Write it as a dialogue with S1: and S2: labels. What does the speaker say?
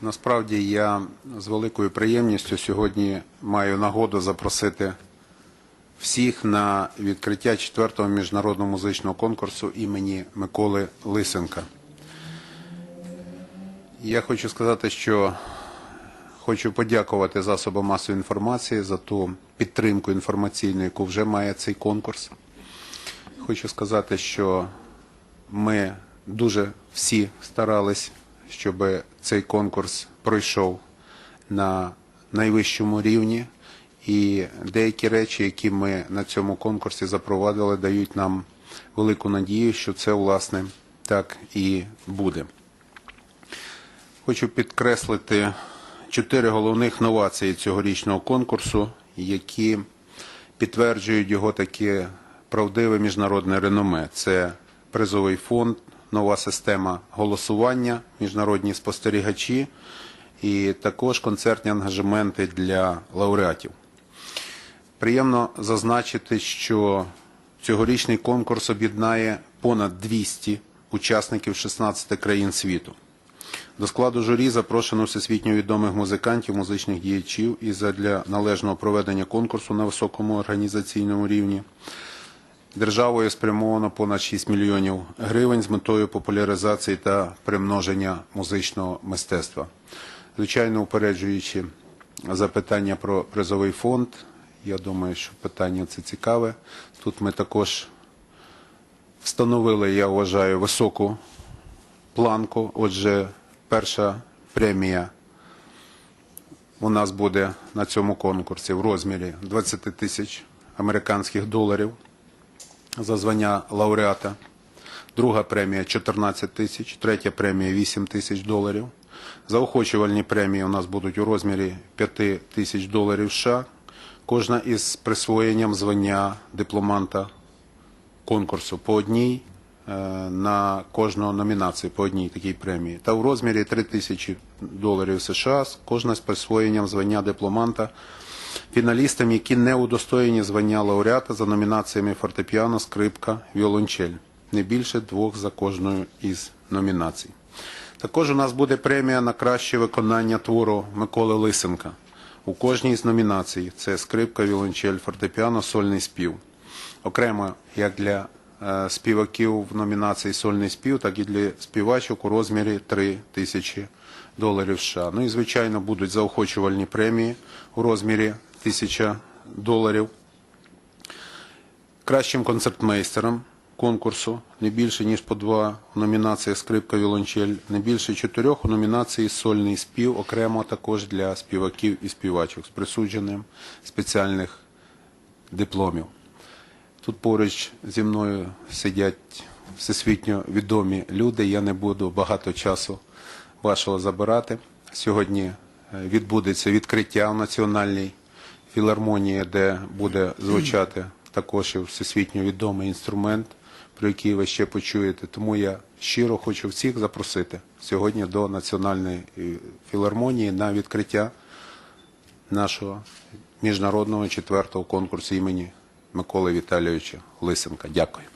S1: Насправді я з великою приємністю сьогодні маю нагоду запросити всіх на відкриття четвертого міжнародного музичного конкурсу імені Миколи Лисенка. Я хочу сказати, що хочу подякувати засобам масової інформації за ту підтримку інформаційну, яку вже має цей конкурс. Хочу сказати, що ми дуже всі старались, щоб цей конкурс пройшов на найвищому рівні. І деякі речі, які ми на цьому конкурсі запровадили, дають нам велику надію, що це власне так і буде. Хочу підкреслити чотири головних новації цьогорічного конкурсу, які підтверджують його таке правдиве міжнародне реноме. Це призовий фонд, нова система голосування, міжнародні спостерігачі і також концертні ангажементи для лауреатів. Приємно зазначити, що цьогорічний конкурс об'єднає понад 200 учасників 16 країн світу. До складу журі запрошено всесвітньо відомих музикантів, музичних діячів і задля належного проведення конкурсу на високому організаційному рівні. Державою спрямовано понад 6 мільйонів гривень з метою популяризації та примноження музичного мистецтва. Звичайно, упереджуючи запитання про призовий фонд, я думаю, що питання це цікаве. Тут ми також встановили, я вважаю, високу планку. Отже, перша премія у нас буде на цьому конкурсі в розмірі 20 тисяч американських доларів за звання лауреата. Друга премія 14 тисяч, третя премія 8 тисяч доларів. Заохочувальні премії у нас будуть у розмірі 5 тисяч доларів США. Кожна із присвоєнням звання дипломанта конкурсу по одній е, на кожну номінацію по одній такій премії. Та в розмірі 3 тисячі доларів США, кожна з присвоєнням звання дипломанта фіналістам, які не удостоєні звання лауреата за номінаціями фортепіано, скрипка, віолончель. Не більше двох за кожною із номінацій. Також у нас буде премія на краще виконання твору Миколи Лисенка. У кожній з номінацій це скрипка, віолончель, фортепіано, сольний спів. Окремо як для е, співаків в номінації сольний спів, так і для співачок у розмірі 3 тисячі доларів США. Ну і звичайно будуть заохочувальні премії у розмірі 1000 доларів. Кращим концертмейстером конкурсу не більше ніж по два у номінаціях скрипка віолончель, не більше чотирьох у номінації сольний спів, окремо також для співаків і співачок з присудженням спеціальних дипломів. Тут поруч зі мною сидять всесвітньо відомі люди. Я не буду багато часу вашого забирати. Сьогодні е, відбудеться відкриття в національній філармонії, де буде звучати також і всесвітньо відомий інструмент, про який ви ще почуєте. Тому я щиро хочу всіх запросити сьогодні до національної е, філармонії на відкриття нашого міжнародного четвертого конкурсу імені Миколи Віталійовича Лисенка. Дякую.